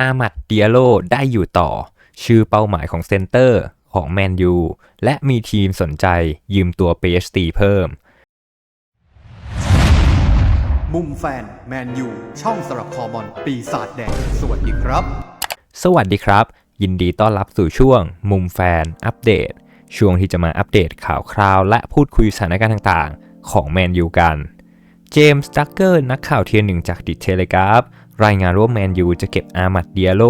อามัดเดียโลได้อยู่ต่อ ชื่อเป้าหมายของเซนเตอร์ของแมนยูและมีทีมสนใจยืมตัวเปสตีเพิ่ม มุมแฟน แมนยู ช่องสำหรับคอบอลปีศาจแดง สวัสดีครับ สวัสดีครับ ยินดีต้อนรับสู่ช่วง มุมแฟน อัปเดต ช่วงที่จะมาอัปเดตข่าวคราว และพูดคุยสถานการณ์ต่างๆ ของแมนยูกัน เจมส์ดักเกอร์นักข่าวเทียร์หนึ่งจากดิเทเลกราฟ รายงานว่าแมนยูจะเก็บอามัดเดียโล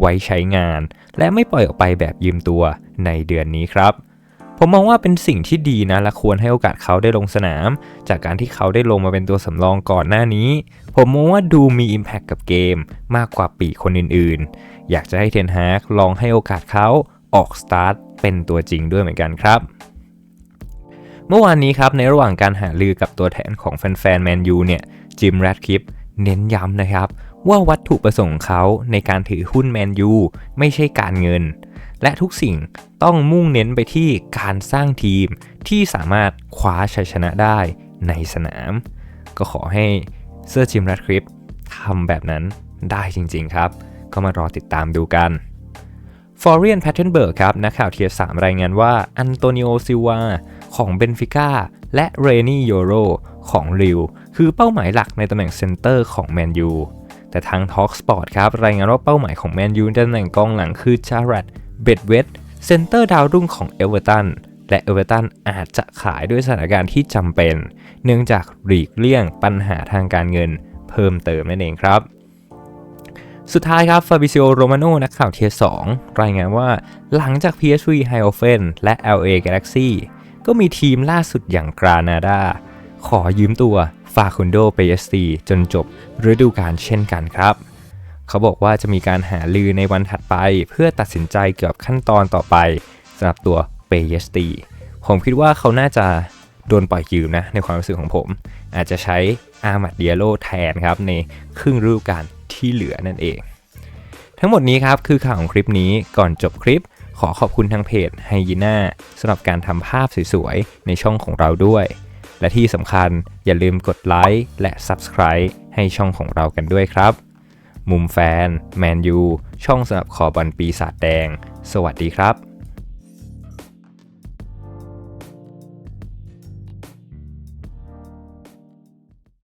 ไว้ใช้งาน และไม่ปล่อยออกไปแบบยืมตัวในเดือนนี้ครับ ผมมองว่าเป็นสิ่งที่ดีนะและควรให้โอกาสเขาได้ลงสนาม จากการที่เขาได้ลงมาเป็นตัวสำรองก่อนหน้านี้ ผมมองว่าดูมี Impact กับเกมมากกว่าปีคนอื่นๆ อยากจะให้เทนฮากลองให้โอกาสเขาออกสตาร์ทเป็นตัวจริงด้วยเหมือนกันครับเมื่อวานนี้ครับในระหว่างการหาลือกับตัวแทนของแฟนๆแมนยูเนี่ยจิมแรดคลิปเน้นย้ำนะครับ ว่าวัตถุประสงค์เขาในการถือหุ้นแมนยูไม่ใช่การเงิน และทุกสิ่งต้องมุ่งเน้นไปที่การสร้างทีมที่สามารถคว้าชัยชนะได้ในสนาม ก็ขอให้เซอร์จิมแรดคลิปทำแบบนั้นได้จริงๆครับ ก็มารอติดตามดูกันฟอร์เรียนแพทเทนเบิร์กครับนักข่าวเทียสามรายงานว่าอันโตนิโอซิวาของเบนฟิก้าและเรนี่โยโรของริวคือเป้าหมายหลักในตำแหน่งเซนเตอร์ของแมนยู แต่ทาง Talk Sport ครับรายงานว่าเป้าหมายของแมนยูในตำแหน่งกองหลังคือจารัดเบดเวตเซนเตอร์ดาวรุ่งของเอเวอร์ตันและเอเวอร์ตันอาจจะขายด้วยสถานการณ์ที่จำเป็น เนื่องจากหลีกเลี่ยงปัญหาทางการเงินเพิ่มเติมนั่นเองครับสุดท้ายครับฟาบิซิโอโรมาโนนักข่าวเทียร์2รายงานว่าหลังจาก PSV h i o f e n และ LA Galaxy ก็มีทีมล่าสุดอย่างกรานาดา ขอยืมตัวฟาคุนโดเปสตีจนจบฤดูกาลเช่นกันครับ เขาบอกว่าจะมีการหาลือในวันถัดไป เพื่อตัดสินใจเกี่ยวกับขั้นตอนต่อไปสำหรับตัวเปสตีผมคิดว่าเขาน่าจะโดนปล่อยยืมนะ ในความรู้สึกของผม อาจจะใช้อามัดเดียโลแทนครับ ในครึ่งฤดูกาลที่เหลือนั่นเอง ทั้งหมดนี้ครับ คือข่าวของคลิปนี้ก่อนจบคลิป ขอขอบคุณทางเพจไฮยีน่าสำหรับการทำภาพสวยๆ ในช่องของเราด้วย และที่สำคัญอย่าลืมกดไลค์และ Subscribe ให้ช่องของเรากันด้วยครับ มุมแฟน แมนยู ช่องสำหรับคอบอลปีศาจแดง สวัสดีครับ